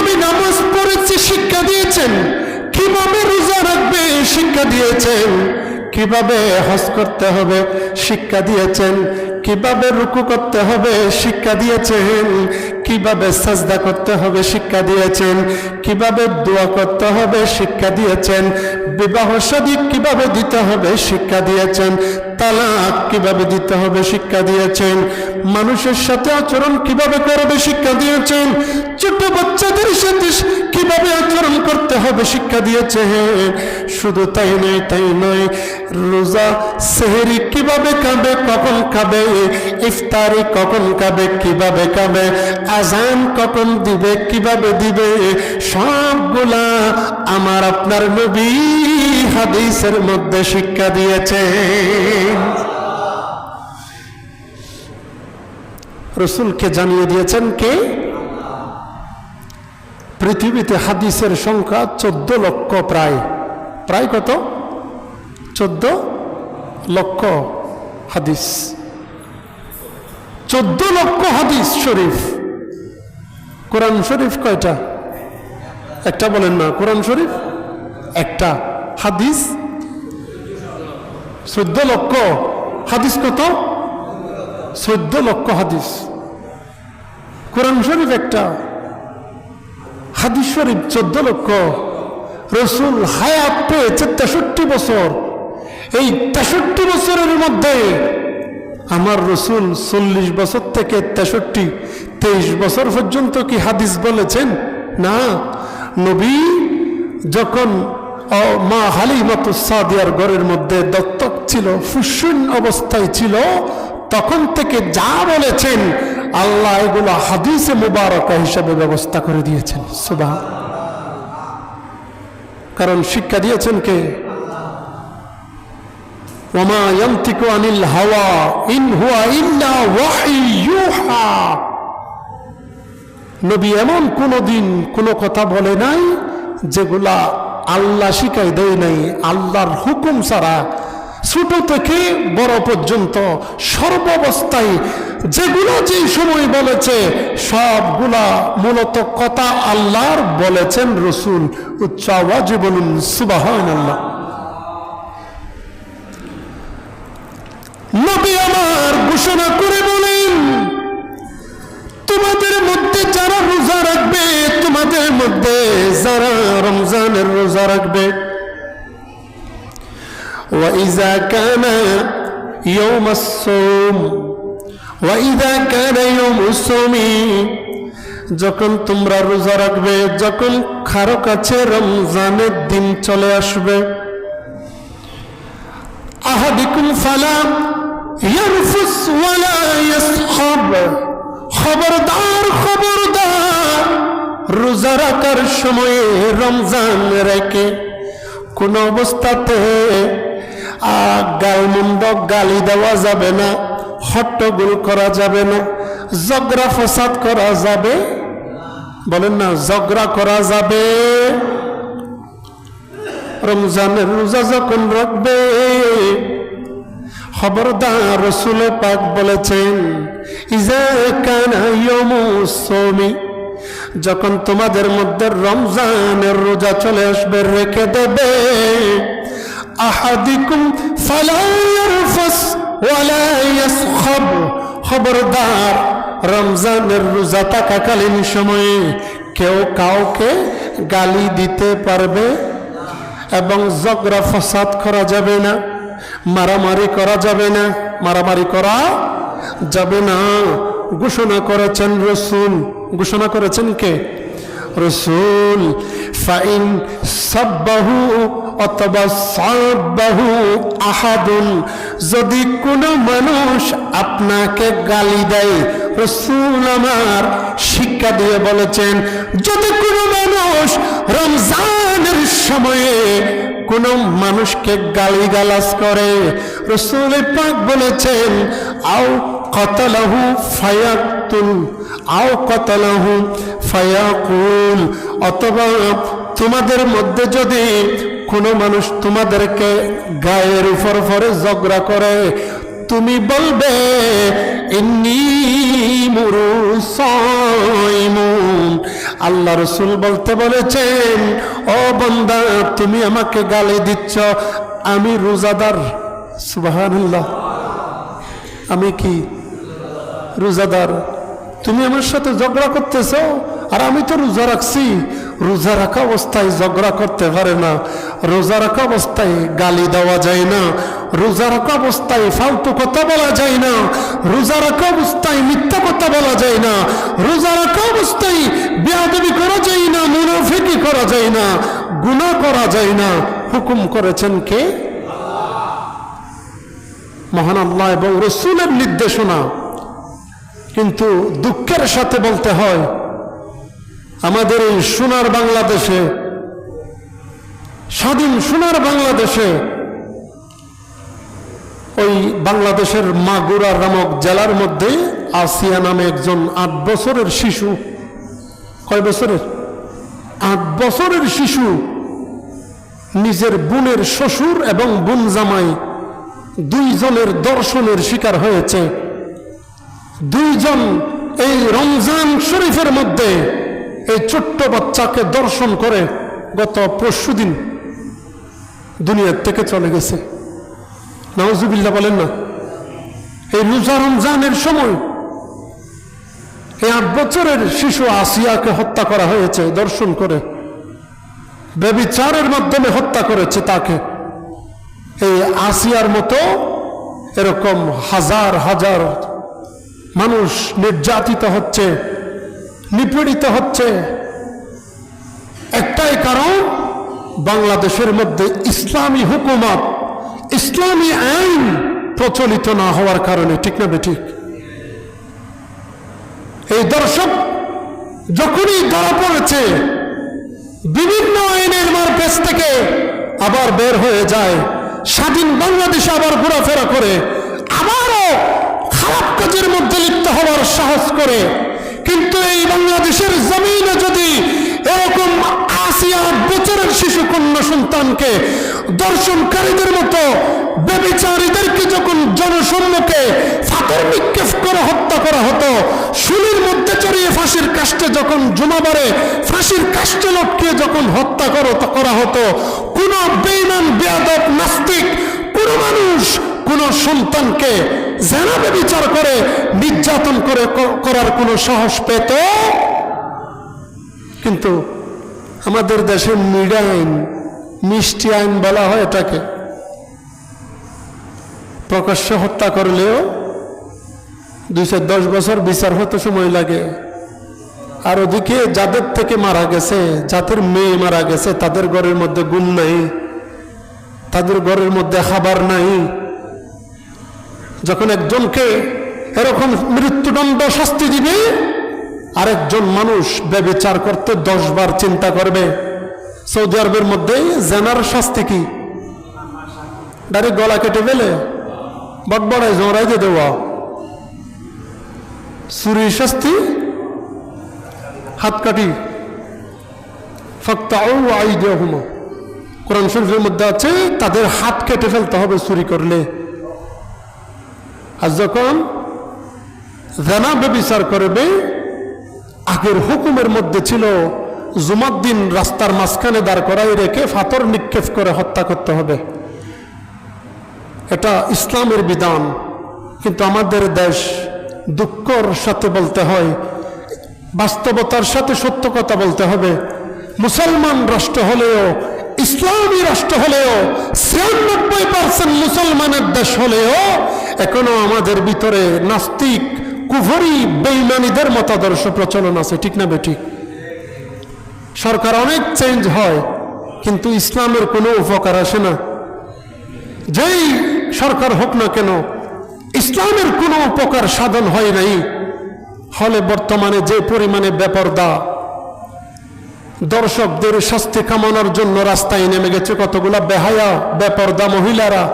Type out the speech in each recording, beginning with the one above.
কীভাবে নামাজ পড়েছে, শিক্ষা দিয়েছেন। কীভাবে রোজা রাখবে? শিক্ষা দিয়েছেন। কীভাবে হজ করতে হবে? শিক্ষা দিয়েছেন। কীভাবে রুকু করতে হবে? শিক্ষা দিয়েছেন। কীভাবে সাজদা করতে হবে শিক্ষা দিয়েছেন, কীভাবে দোয়া করতে হবে শিক্ষা দিয়েছেন, বিবাহ সাদী কীভাবে দিতে হবে শিক্ষা দিয়েছেন, তালাক কীভাবে দিতে হবে শিক্ষা দিয়েছেন, মানুষের সাথে আচরণ কীভাবে করবে শিক্ষা দিয়েছেন, ছোট বাচ্চাদের সাথে কীভাবে আচরণ করতে হবে শিক্ষা দিয়েছেন, শুধু তাই নয় তাই নয়, রোজা সেহেরি কীভাবে খাবে, কখন খাবে, ইফতারি কখন খাবে, কীভাবে খাবে আজান কখন দিবে, কীভাবে দিবে, সবগুলা আমার আপনার নবী হাদিসের মধ্যে শিক্ষা দিয়েছে। রসুলকে জানিয়ে দিয়েছেন কে? পৃথিবীতে হাদিসের সংখ্যা চোদ্দ লক্ষ প্রায়। প্রায় কত? চোদ্দ লক্ষ হাদিস। চোদ্দ লক্ষ হাদিস শরীফ। কোরআন শরীফ কয়টা? একটা বলেন না, কোরআন শরীফ? একটা। হাদিস? চোদ্দ লক্ষ। হাদিস কত? চোদ্দ লক্ষ হাদিস। কোরআন শরীফ একটা। হাদিস শরীফ চোদ্দ লক্ষ। রসুল হায়াত পেয়েছে তেষট্টি বছর। এই তেষট্টি বছরের মধ্যে আমার রসুল চল্লিশ বছর থেকে তেষট্টি তেইশ বছর পর্যন্ত কি হাদিস বলেছেন? না। নবী যখন মা হালিমাতু সাদিয়ার ঘরের মধ্যে দত্তক ছিল ফুসুন অবস্থায় ছিল, তখন থেকে যা বলেছেন, আল্লাহ এগুলো হাদিসে মুবারকা হিসাবে ব্যবস্থা করে দিয়েছেন। সুবাহ কারণ শিক্ষা দিয়েছেন কে? ওমা ইয়ান্তিকু আনিল হাওয়া, ইন হুয়া ইল্লা ওয়াহি ইউহা। নবী এমন কোনো দিন কোনো কথা বলে নাই যেগুলা আল্লাহ শিখাই দেয় নাই, আল্লাহর হুকুম ছাড়া। ছোট থেকে বড় পর্যন্ত সর্বাবস্থায় যেগুলো যে সময় বলেছে, সবগুলা মূলত কথা আল্লাহর বলেছেন রসুল। উচ্চ আওয়াজে বলুন সুবাহ আল্লাহ নবী আমার ঘোষণা করে বলেন তোমাদের মধ্যে যারা রোজা রাখবে তোমাদের মধ্যে যারা রমজানের রোজা রাখবে وإذا كان يوم الصوم وإذا كان يوم الصوم যখন তোমরা রোজা রাখবে যখন কারো কাছে রমজানের দিন চলে আসবে আহাদিকুম ফালাম ইয়ারফুস ওয়ালা ইয়াসখাব খবরদার খবরদার, রোজা রাখার সময়ে রমজান রেখে কোন অবস্থাতে গালমুন্ড গালি দেওয়া যাবে না, হট্টগোল করা যাবে না জগরা ফসাদ করা যাবে বলেন না জগরা করা যাবে। রমজানের রোজা যখন রাখবে খবরদার রসুল পাক বলেছেন যখন তোমাদের মধ্যে রমজানের রোজা চলে আসবে, রেখে দেবে। আহাদিকুম খবরদার, রমজানের রোজা থাকাকালীন সময়ে কেউ কাউকে গালি দিতে পারবে এবং জগরা ফসাদ করা যাবে না। মারামারি করা যাবে না, মারামারি করা যাবে না। ঘোষণা করেছেন রসুল। ঘোষণা করেছেন কে? রসুল। ফাইন সাব্বাহু অথবা সাব্বাহু আহাদুল যদি কোনো মানুষ আপনাকে গালি দেয় রসুল আমার শিক্ষা দিয়ে বলেছেন, যদি কোনো মানুষ রমজানের সময়ে কোন মানুষকে গালি গালাজ করে, রসুল পাক বলেছেন, আও কতলাহু ফায়াকুল, আও কতলাহু ফায়াকুল অথবা তোমাদের মধ্যে যদি কোনো মানুষ তোমাদেরকে গায়ের উপর পরে ঝগড়া করে তুমি বলবে, ইন্নি মুরু আল্লাহ রসুল বলতে বলেছেন, ও বন্দা, তুমি আমাকে গালি দিচ্ছ। আমি রোজাদার। সুবহানাল্লাহ। আমি কি? রোজাদার। তুমি আমার সাথে ঝগড়া করতেছ? আর আমি তো রোজা রাখছি। রোজা রাখা অবস্থায় ঝগড়া করতে পারে না। রোজা রাখা অবস্থায় গালি দেওয়া যায় না। রোজা রাখা অবস্থায় ফালতু কথা বলা যায় না। রোজা রাখা অবস্থায় মিথ্যা কথা বলা যায় না। রোজা রাখা অবস্থায় বেয়াদবি করা যায় না, মুনাফিকি করা যায় না, গুনাহ করা যায় না। হুকুম করেছেন কে? মহান আল্লাহ এবং রসুলের নির্দেশনা। কিন্তু দুঃখের সাথে বলতে হয় আমাদের এই সোনার বাংলাদেশে, স্বাধীন সোনার বাংলাদেশে, ওই বাংলাদেশের মাগুরা নামক জেলার মধ্যে আসিয়া নামে একজন আট বছরের শিশু, কয় বছরের? আট বছরের শিশু নিজের বোনের শ্বশুর এবং বোন জামাই দুইজনের দর্শনের শিকার হয়েছে। দুইজন এই রমজান শরীফের মধ্যে এই ছোট্ট বাচ্চাকে দর্শন করে গত পরশু দিন দুনিয়ার থেকে চলে গেছে। নওয়াজুবিল্লাহ বলেন না, এই রোজা রমজানের সময় এই আট বছরের শিশু আসিয়াকে হত্যা করা হয়েছে, দর্শন করে, ব্যবিচারের মাধ্যমে হত্যা করেছে তাকে। এই আসিয়ার মতো এরকম হাজার হাজার মানুষ নির্যাতিত হচ্ছে। নিপীড়িত হচ্ছে। একটাই কারণ, বাংলাদেশের মধ্যে ইসলামী হুকুমত, ইসলামী আইন প্রচলিত না হওয়ার কারণে, ঠিক না বেঠিক? এই দর্শক যখনই ধরা পড়েছে, বিভিন্ন আইনের মারপেস থেকে আবার বের হয়ে যায়, স্বাধীন বাংলাদেশে আবার ঘোরাফেরা করে, আবারও খারাপ কাজের মধ্যে লিপ্ত হওয়ার সাহস করে কিন্তু এই বাংলাদেশের জমিনে যদি এরকম আসিয়া বছরের শিশু কন্যা সন্তানকে দর্শনকারীদের মতো ব্যবিচারীদেরকে যখন জনসম্মুখে ফাতর নিক্ষেপ করে হত্যা করা হতো, শুলির মধ্যে চড়িয়ে ফাঁসির কাষ্টে যখন জমাবারে ফাঁসির কাষ্টে লটকিয়ে যখন হত্যা করা হতো, কোন বেইমান বেয়াদব, নাস্তিক, কোন মানুষ কোন সন্তানকে জানাবে বিচার করে, নির্যাতন করে করার কোনো সাহস পেত? কিন্তু আমাদের দেশে মিডা আইন, মিষ্টি আইন বলা হয় এটাকে। প্রকাশ্যে হত্যা করলেও দুইশো দশ বছর বিচার হতে সময় লাগে। আর ওদিকে যাদের থেকে মারা গেছে, যাদের মেয়ে মারা গেছে, তাদের ঘরের মধ্যে গুণ নাই, তাদের ঘরের মধ্যে খাবার নাই। যখন একজনকে এরকম মৃত্যুদণ্ড শাস্তি দিবে, আরেকজন মানুষ ব্যবচার করতে দশ বার চিন্তা করবে। সৌদি আরবের মধ্যে জেনার শাস্তি কি? ডাইরেক্ট গলা কেটে ফেলে, বটবড়ায় জোড়াই দিয়ে দেওয়া। চুরি শাস্তি? হাত কাটি। ফক্ত আই দেওয়া কোরআন শরীফের মধ্যে আছে, তাদের হাত কেটে ফেলতে হবে চুরি করলে। আর যখন জানা ব্যবিচার করবে, আগের হুকুমের মধ্যে ছিল জুমার দিন রাস্তার মাঝখানে দাঁড় করাই রেখে ফাতর নিক্ষেপ করে হত্যা করতে হবে। এটা ইসলামের বিধান, কিন্তু আমাদের দেশ দুঃখর সাথে বলতে হয়, বাস্তবতার সাথে সত্য কথা বলতে হবে। মুসলমান রাষ্ট্র হলেও, ইসলামী রাষ্ট্র হলেও, ছিয়ানব্বই পার্সেন্ট মুসলমানের দেশ হলেও এখনও আমাদের ভিতরে নাস্তিক, কুফরি বেইমানিদের মতাদর্শ প্রচলন আছে, ঠিক না বেঠিক? সরকার অনেক চেঞ্জ হয়, কিন্তু ইসলামের কোনো উপকার আসে না। যেই সরকার হোক না কেন, ইসলামের কোনো উপকার সাধন হয় নাই। হলে বর্তমানে যে পরিমাণে বেপরদা, দর্শকদের শাস্তি কামানোর জন্য রাস্তায় নেমে গেছে কতগুলা বেহায়া, বেপরদা মহিলারা।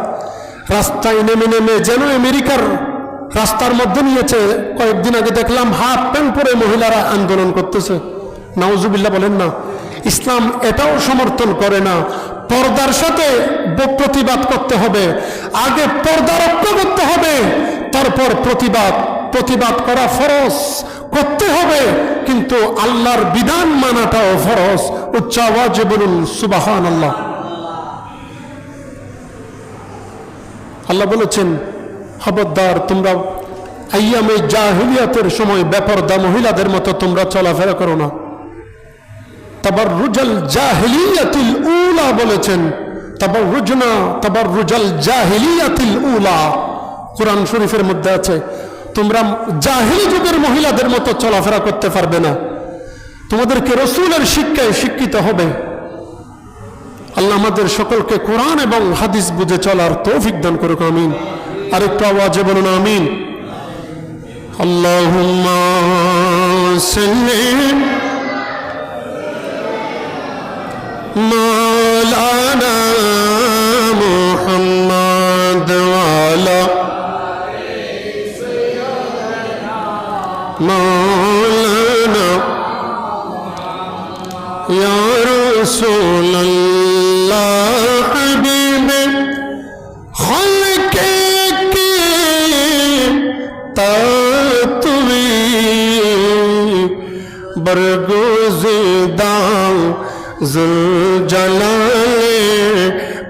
রাস্তায় নেমে নেমে যেন আমেরিকার রাস্তার মধ্যে নিয়েছে, কয়েকদিন আগে দেখলাম হাফ প্যান্ট পরে মহিলারা আন্দোলন করতেছে। নাউজুবিল্লাহ বলেন না, ইসলাম এটাও সমর্থন করে না। পর্দার সাথে প্রতিবাদ করতে হবে, আগে পর্দা রক্ষা করতে হবে, তারপর প্রতিবাদ। প্রতিবাদ করা ফরজ, করতে হবে, কিন্তু কিন্তু আল্লাহর বিধান মানাটাও ফরজ। উচ্চ আওয়াজে বলুন সুবাহান আল্লাহ আল্লাহ বলেছেন, খবরদার, তোমরা আইয়ামে জাহিলিয়াতের সময় বেপরদা মহিলাদের মতো তোমরা চলাফেরা করো না। তাবার রুজাল জাহিলিয়াতিল উলা বলেছেন তাবার রুজনা তাবার রুজাল জাহিলিয়াতিল উলা। কোরআন শরীফের মধ্যে আছে, তোমরা জাহিলি যুগের মহিলাদের মতো চলাফেরা করতে পারবে না। তোমাদেরকে রসুলের শিক্ষায় শিক্ষিত হবে। আল্লাহ আমাদের সকলকে কোরআন এবং হাদিস বুঝে চলার তৌফিক দান করুক, আমিন। আরেকটু আওয়াজে বলুন, আমিন। আল্লাহ সাল্লিম ইয়া রাসূল বরগুজি দাও জুল জলালে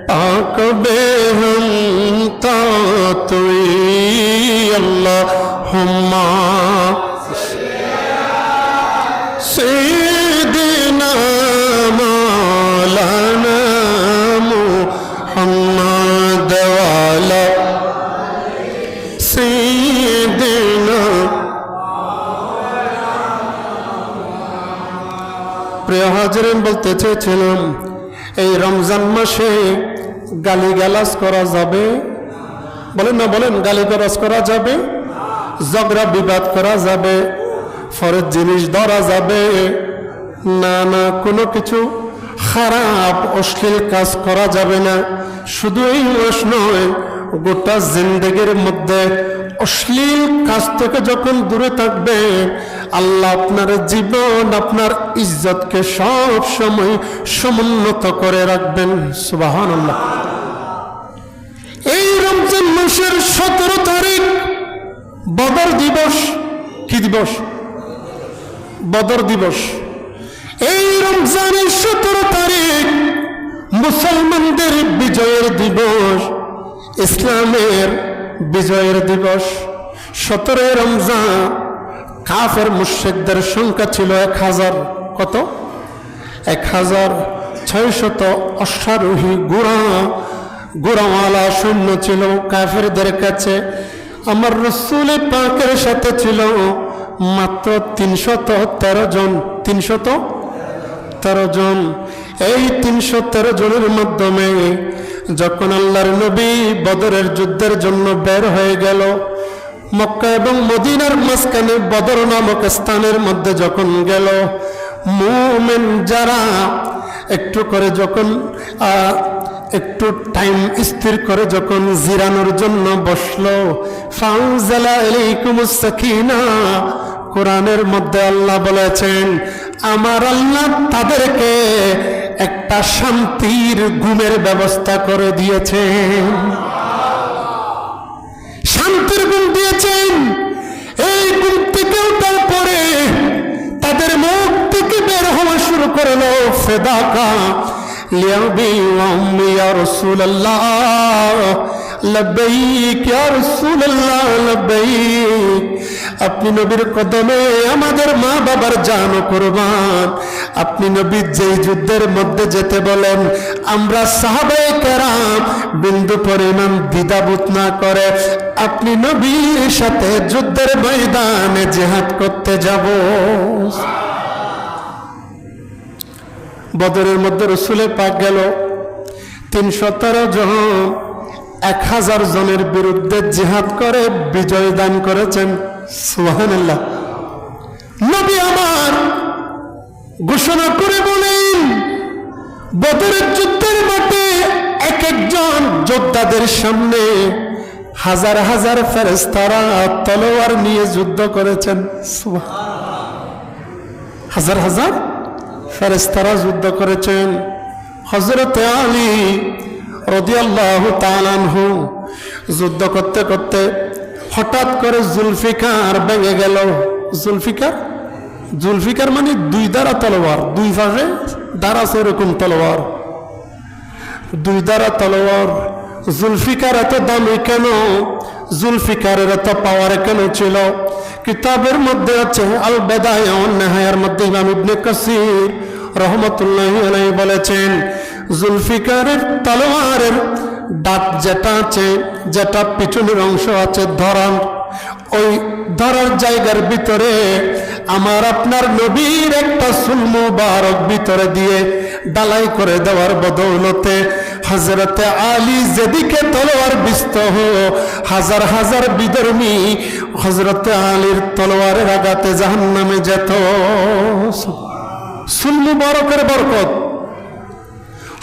পাক বেহম তা তুই আল্লাহ হুম্মা হাজরেন বলতে চেয়েছিলাম, এই রমজান মাসে গালি গালিগালাজ করা যাবে? বলেন না, বলেন গালি গালিগালাজ করা যাবে, ঝগড়া বিবাদ করা যাবে ফরের জিনিস ধরা যাবে, না না, কোনো কিছু খারাপ, অশ্লীল কাজ করা যাবে না। শুধু এই মাস নয়, গোটা জিন্দগির মধ্যে অশ্লীল কাজ থেকে যখন দূরে থাকবে আল্লাহ আপনার জীবন, আপনার ইজ্জতকে সব সময় সমুন্নত করে রাখবেন। সুবাহান আল্লাহ এই রমজান মাসের সতেরো তারিখ, বদর দিবস। কি দিবস? বদর দিবস। এই রমজানের সতেরো তারিখ মুসলমানদের বিজয়ের দিবস, ইসলামের বিজয়ের দিবস। সতেরো রমজান কাফের মুর্শেকদের সংখ্যা ছিল এক হাজার কত? এক হাজার ছয়শত অশ্বারোহী গোড়া গোড়াওয়ালা সৈন্য ছিল কাফেরদের কাছে। আমার রসুল পাকের সাথে ছিল মাত্র তিনশত তেরো জন। তিনশত তেরো জন। এই তিনশো তেরো জনের মাধ্যমে যখন আল্লাহর নবী বদরের যুদ্ধের জন্য বের হয়ে গেল মক্কা এবং মদিনার মাঝখানে বদর নামক স্থানের মধ্যে যখন গেল, মুমেন যারা একটু করে যখন একটু টাইম স্থির করে যখন জিরানোর জন্য বসল ফাউজালা সাকিনা, কোরআনের মধ্যে আল্লাহ বলেছেন, আমার আল্লাহ তাদেরকে একটা শান্তির ঘুমের ব্যবস্থা করে দিয়েছেন। তাদের মুখ থেকে বের হওয়া শুরু করল ফেদাকা। লিয়াবি ওয়াম্মি ইয়া রাসূলুল্লাহ, লব্বাইক ইয়া রাসূলুল্লাহ, লব্বাইক। আপনি নবীর কদমে আমাদের মা বাবার জান কুরবান। আপনি নবী যেই যুদ্ধের মধ্যে যেতে বলেন, আমরা সাহাবায়ে কেরাম বিন্দু পরিমাণ দ্বিধাবোধ না করে আপনি নবীর সাথে যুদ্ধের ময়দানে জেহাদ করতে যাব। বদরের মধ্যে রসুলে পাক গেল। তিন সতেরো জন, এক হাজার জনের বিরুদ্ধে জেহাদ করে বিজয় দান করেছেন। সুহানুল্লাহ নবী আমার ঘোষণা করে বলেন, বদরের যুদ্ধের মাঠে এক একজন যোদ্ধাদের সামনে হাজার হাজার ফেরেস্তারা তলোয়ার নিয়ে যুদ্ধ করেছেন। হাজার হাজার ফেরেস্তারা যুদ্ধ করেছেন। হজরত আলী রদিয়াল্লাহ তালানহু যুদ্ধ করতে করতে হঠাৎ করে জুলফিকার ভেঙে গেল। জুলফিকার? জুলফিকার মানে দুই দ্বারা তলোয়ার, দুই পাশে দ্বারা আছে এরকম তলোয়ার। দুই দ্বারা তলোয়ার, জুলফিকার এত দামি কেন? জুলফিকারের এত পাওয়ার কেন ছিল? কিতাবের মধ্যে আছে আল বেদায় নেহায়ার মধ্যে ইমাম ইবনে কাসির রহমতুল্লাহ বলেছেন, জুলফিকারের তলোয়ারের দাঁত যেটা আছে, যেটা পিছনের অংশ আছে ধরান ওই ধরার জায়গার ভিতরে আমার আপনার নবীর একটা সুল মুবারক ভিতরে দিয়ে ডালাই করে দেওয়ার বদৌলতে হজরতে আলী যেদিকে তলোয়ার বিস্ত হাজার হাজার বিধর্মী হজরতে আলীর তলোয়ারের আঘাতে জাহান নামে যেত সুল মুবারকের বরকত।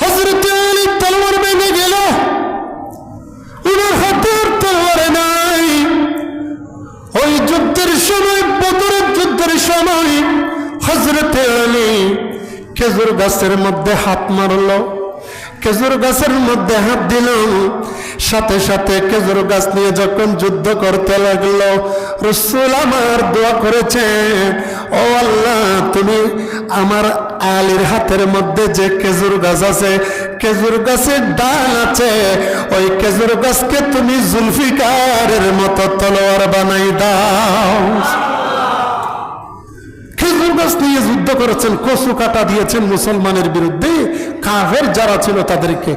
হজরতে আলীর তলোয়ার ভেঙে গেল। উনার হাতের তলোয়ারে নাই। ওই যুদ্ধের সময় বদরের যুদ্ধের সময় হজরতে আলী খেজুর গাছের মধ্যে হাত মারলো। খেজুর গাছের মধ্যে হাত দিলাম সাথে সাথে খেজুর গাছ নিয়ে যখন যুদ্ধ করতে লাগল, রসুল আমার দোয়া করেছে, ও আল্লাহ, তুমি আমার আলীর হাতের মধ্যে যে খেজুর গাছ আছে, খেজুর গাছের ডাল আছে, ওই খেজুর গাছকে তুমি জুলফিকারের মতো তলোয়ার বানাই দাও। গাছ নিয়ে যুদ্ধ করেছেন কচু কাটা দিয়েছেন মুসলমানের বিরুদ্ধে, কাফের যারা ছিল তাদেরকে।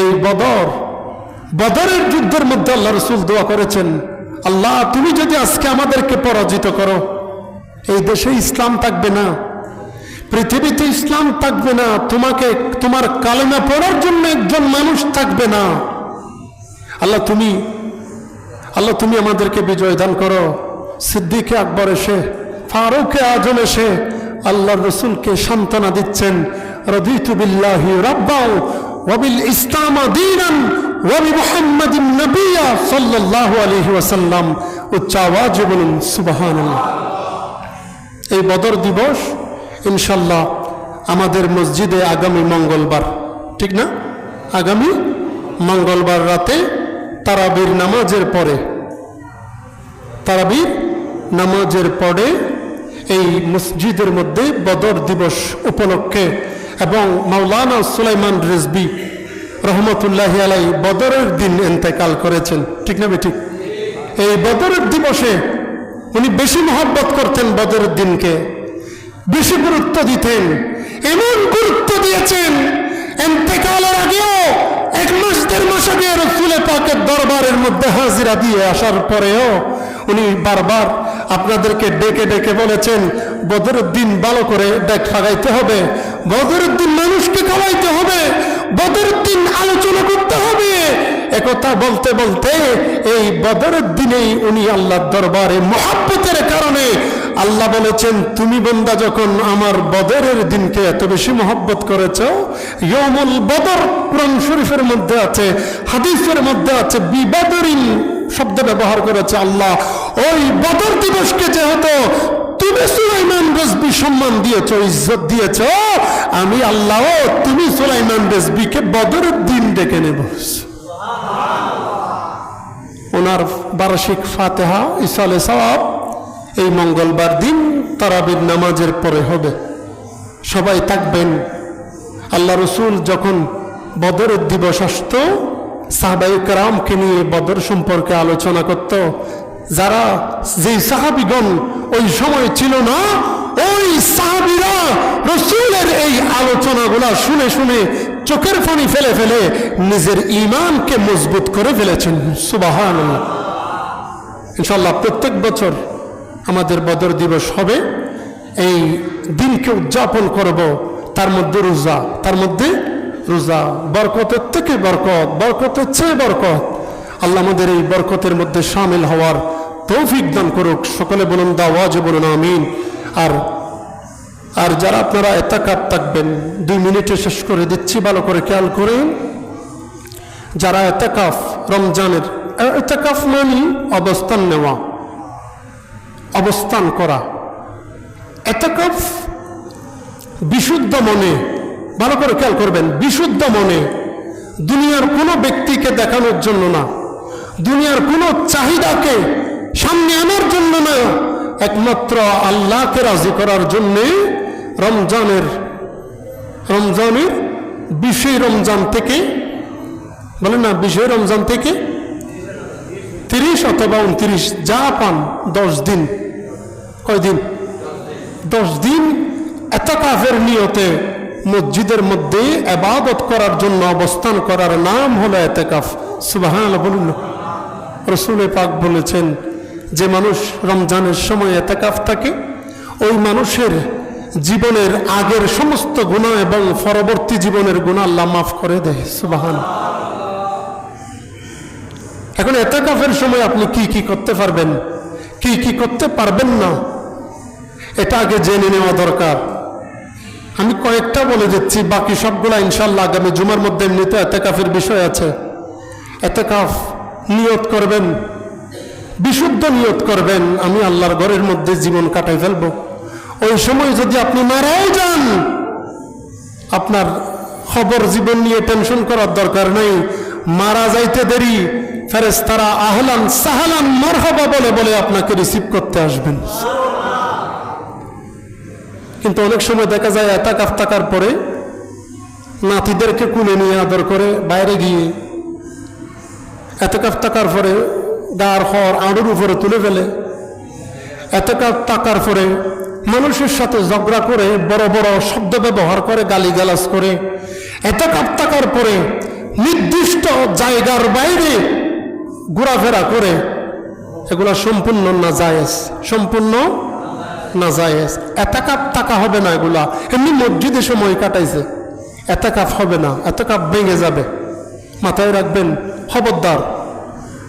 এই বদর, বদরের যুদ্ধের মধ্যে আল্লাহ রসুল দোয়া করেছেন, আল্লাহ, তুমি যদি আজকে আমাদেরকে পরাজিত করো, এই দেশে ইসলাম থাকবে না, পৃথিবীতে ইসলাম থাকবে না, তোমাকে, তোমার কালেমা পড়ার জন্য একজন মানুষ থাকবে না। আল্লাহ, তুমি আল্লাহ, তুমি আমাদেরকে বিজয় দান করো। সিদ্দিকে আকবর এসে ফারুকে আজম এসে আল্লাহ রসুলকে সান্ত্বনা দিচ্ছেন, রদিতু বিল্লাহি রাব্বাও ওয়াবিল ইসলাম দীনান ওয়াবি মুহাম্মাদিন নবিয়া সাল্লাল্লাহু আলাইহি ওয়াসাল্লাম। উচ্চ আওয়াজে বলুন, সুবহানাল্লাহ। এই বদর দিবস ইনশাল্লাহ আমাদের মসজিদে আগামী মঙ্গলবার, ঠিক না? আগামী মঙ্গলবার রাতে তারাবির নামাজের পরে, তারাবির নামাজের পরে এই মসজিদের মধ্যে বদর দিবস উপলক্ষে এবং মাওলানা সুলাইমান রেজবি রহমতুল্লাহ আলাই বদরের দিন এন্তেকাল করেছেন। ঠিক না ঠিক এই বদরের দিবসে উনি বেশি মহব্বত করতেন বদরের দিনকে, বেশি গুরুত্ব দিতেন, এমন গুরুত্ব দিয়েছেন এন্তেকালের আগেও এক মাস, দেড় মাস আগে রসুলে পাকের দরবারের মধ্যে হাজিরা দিয়ে আসার পরেও উনি বারবার আপনাদেরকে ডেকে ডেকে বলেছেন বদরের দিন ভালো করে ডেক লাগাইতে হবে বদরের দিন মানুষকে খাওয়াইতে হবে বদরের দিন আলোচনা করতে হবে। একথা বলতে বলতে এই বদরের দিনেই উনি আল্লাহর দরবারে মহাব্বতের কারণে আল্লাহ বলেছেন, তুমি বন্দা যখন আমার বদরের দিনকে এত বেশি মহব্বত করেছ ইয়মুল বদর কোরআন শরীফের মধ্যে আছে, হাদিসের মধ্যে আছে, বিবাদরিন শব্দ ব্যবহার করেছে আল্লাহ। ওই বদর দিবসকে যেহেতু তুমি সুলাইমান রেজবি সম্মান দিয়েছ, ইজ্জত দিয়েছ, আমি আল্লাহ, তুমি সুলাইমান রেজবিকে বদরের দিন ডেকে নেব। ওনার বার্ষিক ফাতেহা ইসালে এই মঙ্গলবার দিন তারাবির নামাজের পরে হবে। সবাই থাকবেন। আল্লাহ রসুল যখন বদরের দিবস আসত সাহাবাই কারামকে নিয়ে বদর সম্পর্কে আলোচনা করত। যারা যে সাহাবিগণ ওই সময় ছিল না, ওই সাহাবিরা রসুলের এই আলোচনাগুলা শুনে শুনে চোখের পানি ফেলে ফেলে নিজের ইমানকে মজবুত করে ফেলেছেন। সুবাহান ইনশাল্লাহ প্রত্যেক বছর আমাদের বদর দিবস হবে। এই দিনকে উদযাপন করব। তার মধ্যে রোজা, তার মধ্যে রোজা, বরকতের থেকে বরকত, বরকতের চেয়ে বরকত। আল্লাহ আমাদের এই বরকতের মধ্যে সামিল হওয়ার তৌফিক দান করুক। সকলে বলুন দাওয়াজ বলুন, আমিন। আর আর যারা আপনারা এতাকাত থাকবেন, দুই মিনিটে শেষ করে দিচ্ছি, ভালো করে খেয়াল করেন। যারা এতাকাফ, রমজানের এতাকাফ মানে অবস্থান নেওয়া, অবস্থান করা। এতাকাফ বিশুদ্ধ মনে ভালো করে খেয়াল করবেন, বিশুদ্ধ মনে। দুনিয়ার কোনো ব্যক্তিকে দেখানোর জন্য না। দুনিয়ার কোনো চাহিদাকে সামনে আনার জন্য না। একমাত্র আল্লাহকে রাজি করার জন্যে রমজানের রমজানের বিশে রমজান থেকে বলে না বিশে রমজান থেকে তিরিশ অথবা উনত্রিশ যা পান দশ দিন। কয়দিন? দশ দিন এত কাফের নিয়তে মসজিদের মধ্যে আবাদত করার জন্য অবস্থান করার নাম হলো এতেকাফ। সুবাহান বলুন। রসুলে পাক বলেছেন, যে মানুষ রমজানের সময় এতেকাফ থাকে, ওই মানুষের জীবনের আগের সমস্ত গুণা এবং পরবর্তী জীবনের গুণা আল্লাহ মাফ করে দেয়। সুবাহান এখন এতেকাফের সময় আপনি কি কি করতে পারবেন, কি কি করতে পারবেন না, এটা আগে জেনে নেওয়া দরকার। আমি কয়েকটা বলে দিচ্ছি, বাকি সবগুলা ইনশাল্লাহ আগামী জুমার মধ্যে এমনিতে এতেকাফের বিষয় আছে। এতেকাফ নিয়ত করবেন, বিশুদ্ধ নিয়ত করবেন, আমি আল্লাহর ঘরের মধ্যে জীবন কাটাই ফেলব। ওই সময় যদি আপনি মারাই যান, আপনার খবর জীবন নিয়ে টেনশন করার দরকার নেই। মারা যাইতে দেরি ফেরেস তারা আহলান সাহালান মারহাবা বলে বলে আপনাকে রিসিভ করতে আসবেন। কিন্তু অনেক সময় দেখা যায় এত এতাকাফ থাকার পরে নাতিদেরকে কুলে নিয়ে আদর করে বাইরে গিয়ে এতকাপ টাকার পরে গার হর আড়ুর উপরে তুলে ফেলে। এতকাপ টাকার পরে মানুষের সাথে ঝগড়া করে, বড় বড় শব্দ ব্যবহার করে, গালিগালাজ করে। এতকাপ টাকার পরে নির্দিষ্ট জায়গার বাইরে ঘোরাফেরা করে। এগুলা সম্পূর্ণ না জায়েজ সম্পূর্ণ না জায়েজ এতকাপ টাকা হবে না এগুলা। এমনি মসজিদে সময় কাটাইছে। এত কাপ হবে না। এত কাপ ভেঙে যাবে। মাথায় রাখবেন, খবরদার।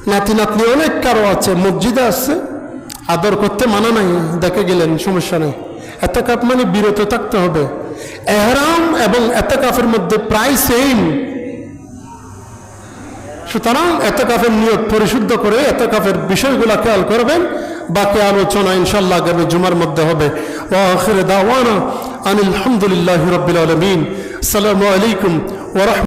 নাতি নাতনি অনেক কারও আছে, মসজিদে আসছে আদর করতে মানা নাই, দেখে গেলেন, সমস্যা নেই। এত কাপ মানে বিরত থাকতে হবে। এহরাম এবং এত কাপের মধ্যে প্রায় সেম সুতরাং এত কাফের নিয়ত পরিশুদ্ধ করে এত কাফের বিষয়গুলো খেয়াল করবেন। বাকি আলোচনা ইনশাল্লাহ আগামী জুমার মধ্যে হবে। ও আখির দাওয়ানা আনিল আলহামদুলিল্লাহ রবিল আলমিন। সালামু আলাইকুম ওরহম